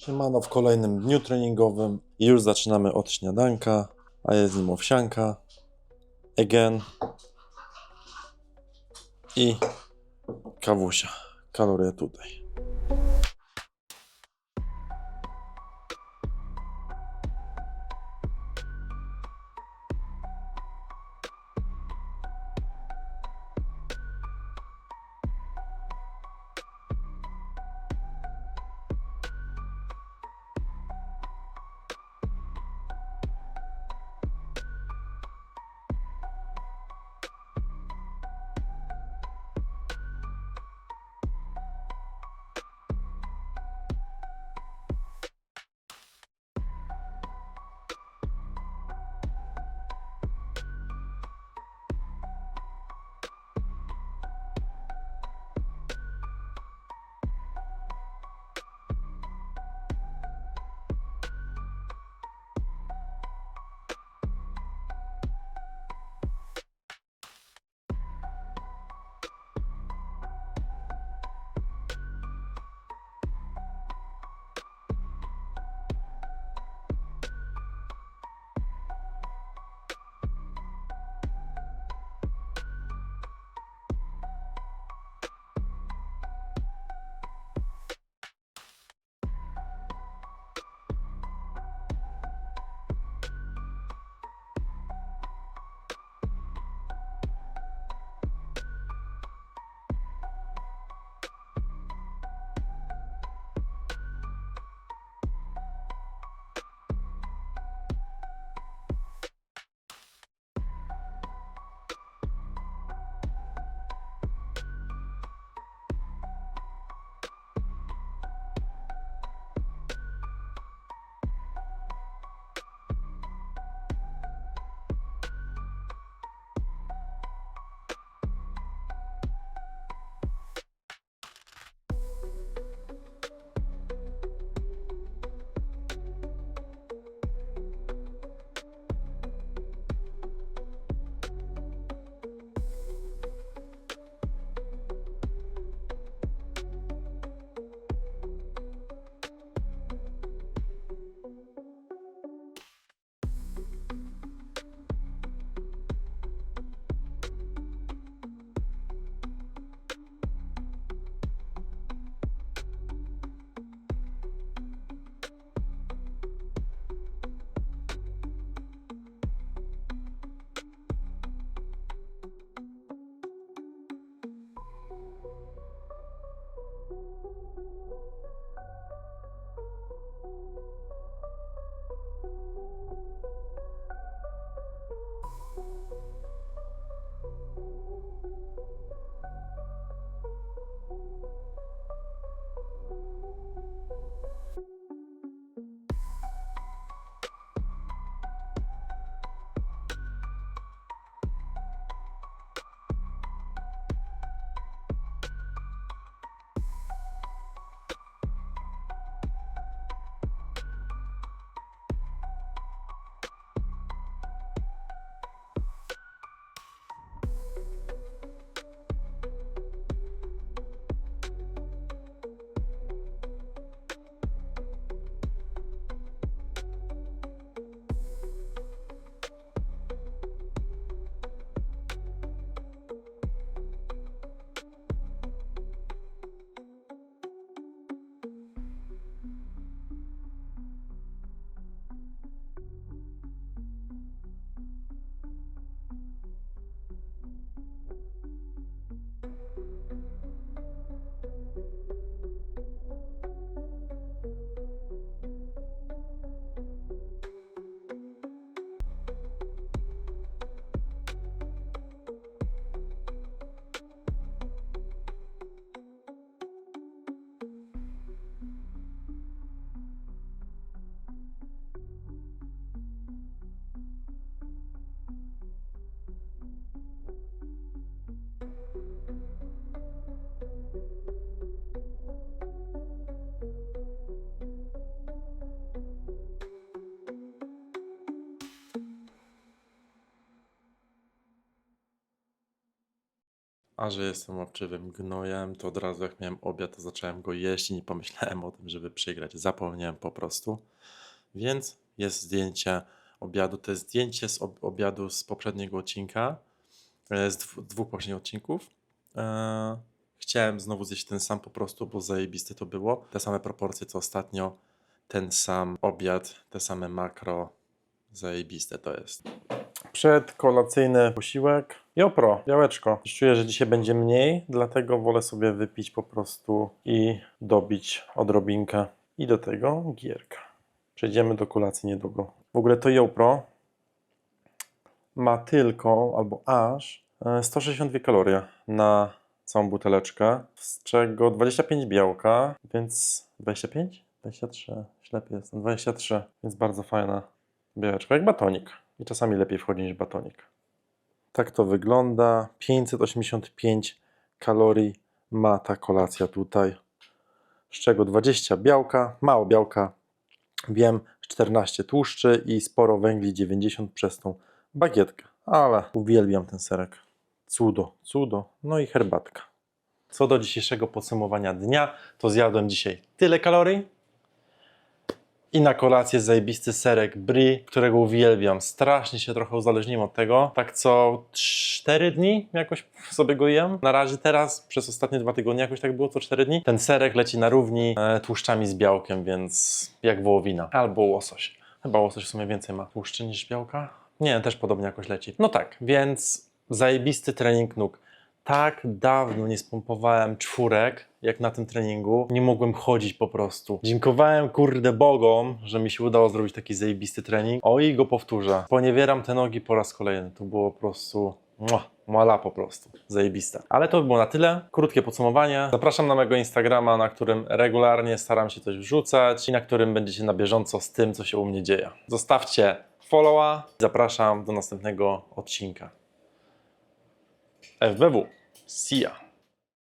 Siemano w kolejnym dniu treningowym i już zaczynamy od śniadanka, a jest nim owsianka, again i kawusia. Kalorie tutaj. A że jestem łapczywym gnojem, to od razu jak miałem obiad, to zacząłem go jeść i nie pomyślałem o tym, żeby przygrać. Zapomniałem po prostu. Więc jest zdjęcie obiadu. To jest zdjęcie z ob- obiadu z poprzedniego odcinka, e, z dwóch poprzednich odcinków. E, Chciałem znowu zjeść ten sam po prostu, bo zajebiste to było. Te same proporcje co ostatnio, ten sam obiad, te same makro. Zajebiste to jest. Przedkolacyjny posiłek. Jopro, białeczko. Czuję, że dzisiaj będzie mniej, dlatego wolę sobie wypić po prostu i dobić odrobinkę. I do tego gierka. Przejdziemy do kolacji niedługo. W ogóle to Jopro ma tylko, albo aż e, 162 kalorie na całą buteleczkę, z czego 25 białka, więc 25? 23, ślepy jestem, 23, więc bardzo fajna białeczka, jak batonik. I czasami lepiej wchodzi niż batonik. Tak to wygląda. 585 kalorii ma ta kolacja tutaj, z czego 20 białka, mało białka, wiem, 14 tłuszczy i sporo węgli, 90 przez tą bagietkę. Ale uwielbiam ten serek. Cudo, cudo. No i herbatka. Co do dzisiejszego podsumowania dnia, to zjadłem dzisiaj tyle kalorii. I na kolację zajebisty serek brie, którego uwielbiam. Strasznie się trochę uzależniłem od tego. Tak co 4 dni jakoś sobie go jem. Na razie teraz, przez ostatnie dwa tygodnie jakoś tak było, co 4 dni. Ten serek leci na równi e, tłuszczami z białkiem, więc jak wołowina. Albo łosoś. Chyba łosoś w sumie więcej ma tłuszczy niż białka. Nie, też podobnie jakoś leci. No tak, więc zajebisty trening nóg. Tak dawno nie spompowałem czwórek, jak na tym treningu. Nie mogłem chodzić po prostu. Dziękowałem kurde Bogom, że mi się udało zrobić taki zajebisty trening. O i go powtórzę. Poniewieram te nogi po raz kolejny. To było po prostu... Mala po prostu. Zajebiste. Ale to by było na tyle. Krótkie podsumowanie. Zapraszam na mojego Instagrama, na którym regularnie staram się coś wrzucać i na którym będziecie na bieżąco z tym, co się u mnie dzieje. Zostawcie followa. Zapraszam do następnego odcinka. FBW. See ya.